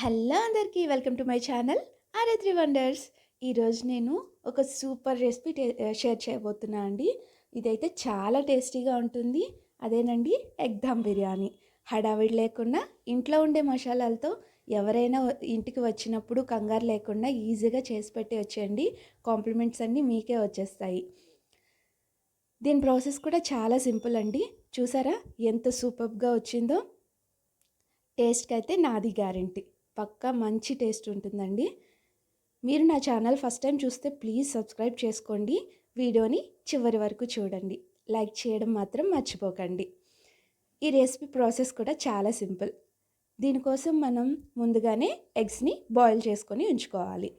Hello అందరికీ welcome to my channel ఆరాత్రి three wonders. ఈరోజు నేను ఒక సూపర్ రెసిపీ షేర్ చేయబోతున్నా అండి. ఇదైతే చాలా టేస్టీగా ఉంటుంది. అదేనండి ఎగ్ దమ్ బిర్యానీ. హడావిడి లేకుండా ఇంట్లో ఉండే మసాలాలతో ఎవరైనా ఇంటికి వచ్చినప్పుడు కంగారు లేకుండా ఈజీగా చేసి పెట్టి వచ్చేయండి. కాంప్లిమెంట్స్ అన్నీ మీకే వచ్చేస్తాయి. దీని ప్రాసెస్ కూడా చాలా సింపుల్ అండి. చూసారా ఎంత సూపర్గా వచ్చిందో? టేస్ట్కి అయితే నాది గ్యారంటీ. పక్కా మంచి టేస్ట్ ఉంటుందండి. మీరు నా ఛానల్ ఫస్ట్ టైం చూస్తే ప్లీజ్ సబ్స్క్రైబ్ చేసుకోండి. వీడియోని చివరి వరకు చూడండి. లైక్ చేయడం మాత్రం మర్చిపోకండి. ఈ రెసిపీ ప్రాసెస్ కూడా చాలా సింపుల్. దీనికోసం మనం ముందుగానే ఎగ్స్ని బాయిల్ చేసుకొని ఉంచుకోవాలి.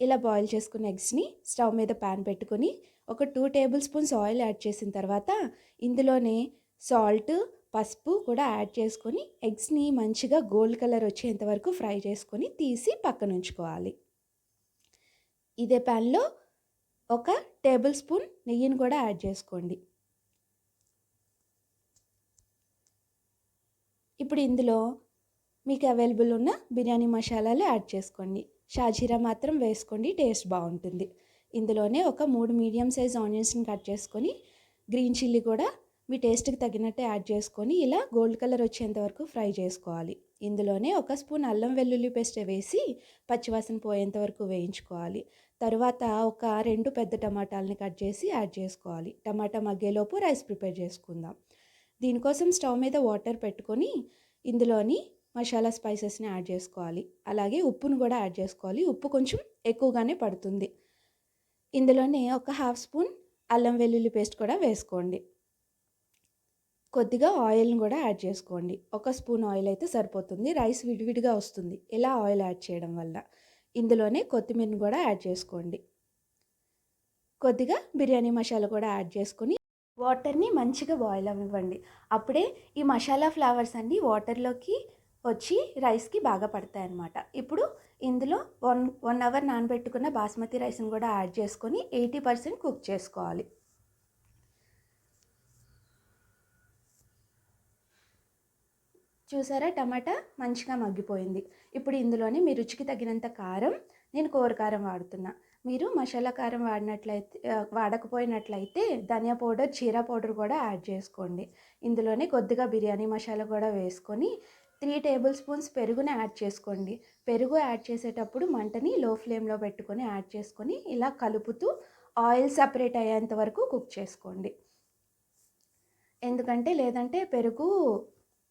ఇలా బాయిల్ చేసుకున్న ఎగ్స్ని స్టవ్ మీద ప్యాన్ పెట్టుకొని ఒక two tablespoons oil add చేసిన తర్వాత ఇందులోనే సాల్ట్ పసుపు కూడా యాడ్ చేసుకొని ఎగ్స్ని మంచిగా గోల్డ్ కలర్ వచ్చేంత వరకు ఫ్రై చేసుకొని తీసి పక్కన ఉంచుకోవాలి. ఇదే ప్యాన్లో ఒక టేబుల్ స్పూన్ నెయ్యిని కూడా యాడ్ చేసుకోండి. ఇప్పుడు ఇందులో మీకు అవైలబుల్ ఉన్న బిర్యానీ మసాలాలు యాడ్ చేసుకోండి. షాజీరా మాత్రం వేసుకోండి టేస్ట్ బాగుంటుంది. ఇందులోనే ఒక మూడు మీడియం సైజ్ ఆనియన్స్ని కట్ చేసుకొని గ్రీన్ చిల్లీ కూడా మీ టేస్ట్కి తగినట్టు యాడ్ చేసుకొని ఇలా గోల్డ్ కలర్ వచ్చేంత వరకు ఫ్రై చేసుకోవాలి. ఇందులోనే ఒక స్పూన్ అల్లం వెల్లుల్లి పేస్ట్ వేసి పచ్చివాసన పోయేంత వరకు వేయించుకోవాలి. తర్వాత ఒక రెండు పెద్ద టమాటాలని కట్ చేసి యాడ్ చేసుకోవాలి. టమాటా మగ్గేలోపు రైస్ ప్రిపేర్ చేసుకుందాం. దీనికోసం స్టవ్ మీద వాటర్ పెట్టుకొని ఇందులోని మసాలా స్పైసెస్ని యాడ్ చేసుకోవాలి. అలాగే ఉప్పును కూడా యాడ్ చేసుకోవాలి. ఉప్పు కొంచెం ఎక్కువగానే పడుతుంది. ఇందులోనే ఒక హాఫ్ స్పూన్ అల్లం వెల్లుల్లి పేస్ట్ కూడా వేసుకోండి. కొద్దిగా ఆయిల్ని కూడా యాడ్ చేసుకోండి. ఒక స్పూన్ ఆయిల్ అయితే సరిపోతుంది. రైస్ విడివిడిగా వస్తుంది. ఇలా ఆయిల్ యాడ్ చేయడం వల్ల? ఇందులోనే కొత్తిమీరని కూడా యాడ్ చేసుకోండి. కొద్దిగా బిర్యానీ మసాలా కూడా యాడ్ చేసుకొని వాటర్ని మంచిగా బాయిల్ అవ్వండి. అప్పుడే ఈ మసాలా ఫ్లవర్స్ అన్నీ వాటర్లోకి వచ్చి రైస్కి బాగా పడతాయి అన్నమాట. ఇప్పుడు ఇందులో వన్ వన్ అవర్ నానబెట్టుకున్న బాస్మతి రైస్ని కూడా యాడ్ చేసుకొని ఎయిటీ పర్సెంట్ కుక్ చేసుకోవాలి. చూసారా? టమాటా మంచిగా మగ్గిపోయింది. ఇప్పుడు ఇందులోనే మీ రుచికి తగినంత కారం నేను కోర కారం వాడుతున్నా. మీరు మసాలా కారం వాడినట్లయితే వాడకపోయినట్లయితే ధనియా పౌడర్ జీరా పౌడర్ కూడా యాడ్ చేసుకోండి. ఇందులోనే కొద్దిగా బిర్యానీ మసాలా కూడా వేసుకొని త్రీ టేబుల్ స్పూన్స్ పెరుగుని యాడ్ చేసుకోండి. పెరుగు యాడ్ చేసేటప్పుడు మంటని లో ఫ్లేమ్లో పెట్టుకొని యాడ్ చేసుకొని ఇలా కలుపుతూ ఆయిల్ సపరేట్ అయ్యేంత వరకు కుక్ చేసుకోండి. ఎందుకంటే లేదంటే పెరుగు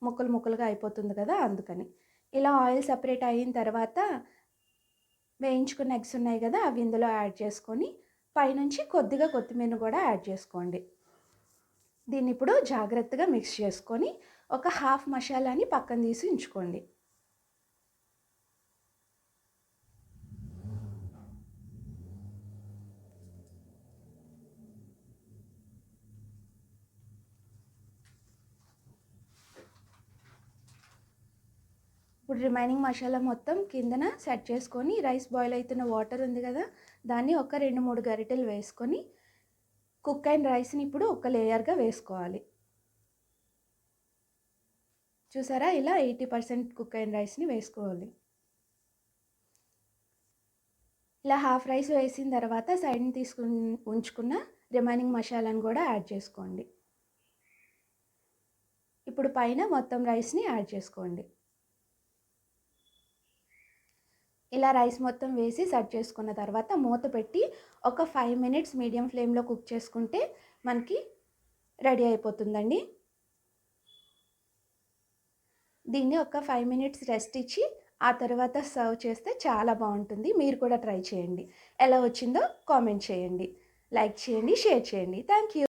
ముక్కలు ముక్కలుగా అయిపోతుంది కదా అందుకని. ఇలా ఆయిల్ సపరేట్ అయిన తర్వాత వేయించుకున్న ఎగ్స్ ఉన్నాయి కదా అవి ఇందులో యాడ్ చేసుకొని పైనుంచి కొద్దిగా కొత్తిమీర కూడా యాడ్ చేసుకోండి. దీన్ని ఇప్పుడు జాగ్రత్తగా మిక్స్ చేసుకొని ఒక హాఫ్ మసాలాని పక్కన తీసి ఉంచుకోండి. ఇప్పుడు రిమైనింగ్ మసాలా మొత్తం కిందన సెట్ చేసుకొని రైస్ బాయిల్ అవుతున్న వాటర్ ఉంది కదా దాన్ని ఒక రెండు మూడు గరిటెలు వేసుకొని కుక్ అయిన రైస్ని ఇప్పుడు ఒక లేయర్గా వేసుకోవాలి. చూసారా? ఇలా ఎయిటీ పర్సెంట్ కుక్ అయిన రైస్ని వేసుకోవాలి. ఇలా హాఫ్ రైస్ వేసిన తర్వాత సైడ్ని తీసుకుని ఉంచుకున్న రిమైనింగ్ మసాలాను కూడా యాడ్ చేసుకోండి. ఇప్పుడు పైన మొత్తం రైస్ని యాడ్ చేసుకోండి. ఇలా రైస్ మొత్తం వేసి సెట్ చేసుకున్న తర్వాత మూత పెట్టి ఒక ఫైవ్ మినిట్స్ మీడియం ఫ్లేమ్లో కుక్ చేసుకుంటే మనకి రెడీ అయిపోతుందండి. దీన్ని ఒక ఫైవ్ మినిట్స్ రెస్ట్ ఇచ్చి ఆ తర్వాత సర్వ్ చేస్తే చాలా బాగుంటుంది. మీరు కూడా ట్రై చేయండి. ఎలా వచ్చిందో కామెంట్ చేయండి. లైక్ చేయండి షేర్ చేయండి. Thank you.